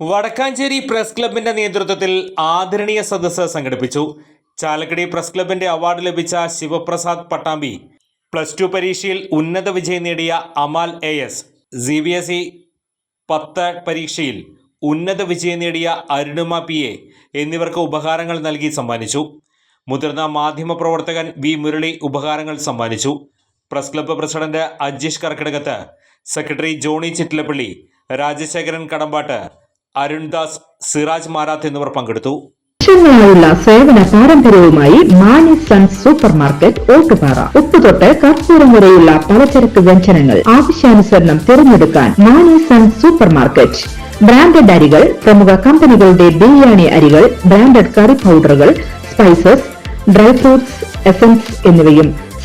Vadakkanchery press ക്ലബിന്റെ നേതൃത്വത്തിൽ ആദരണീയ സദസ്സ് സംഘടിപ്പിച്ചു. ചാലക്കുടി പ്രസ് ക്ലബിന്റെ അവാർഡ് ലഭിച്ച ശിവപ്രസാദ് പട്ടാമ്പി. പ്ലസ് ടു പരീക്ഷയിൽ ഉന്നത വിജയം നേടിയ Amal A S. C B S E പത്ത് പരീക്ഷയിൽ ഉന്നത വിജയം നേടിയ അരുണിമ പി എ എന്നിവർക്ക് ഉപഹാരങ്ങൾ നൽകി സമ്മാനിച്ചു. മുതിർന്ന മാധ്യമപ്രവർത്തകൻ വി മുരളി ഉപഹാരങ്ങൾ സമ്മാനിച്ചു. Press club president Ajeesh Karkidakath secretary Johny Chittilappally Rajasekharan Kadambattu Arundas Siraj Marath എന്നിവർ പങ്കെടുത്തു. സേവന പാരമ്പര്യവുമായി Mani Sons super market Ottupara. ഉപ്പുതൊട്ട് കർപ്പൂരം വരെയുള്ള പലചരക്ക് വ്യഞ്ജനങ്ങൾ ആവശ്യാനുസരണം തിരഞ്ഞെടുക്കാൻ Mani Sons super market. Branded അരികൾ പ്രമുഖ കമ്പനികളുടെ ബിരിയാണി അരികൾ ബ്രാൻഡഡ് കറി പൗഡറുകൾ സ്പൈസസ് ഡ്രൈ ഫ്രൂട്ട്സ് എസൻസ് എന്നിവയും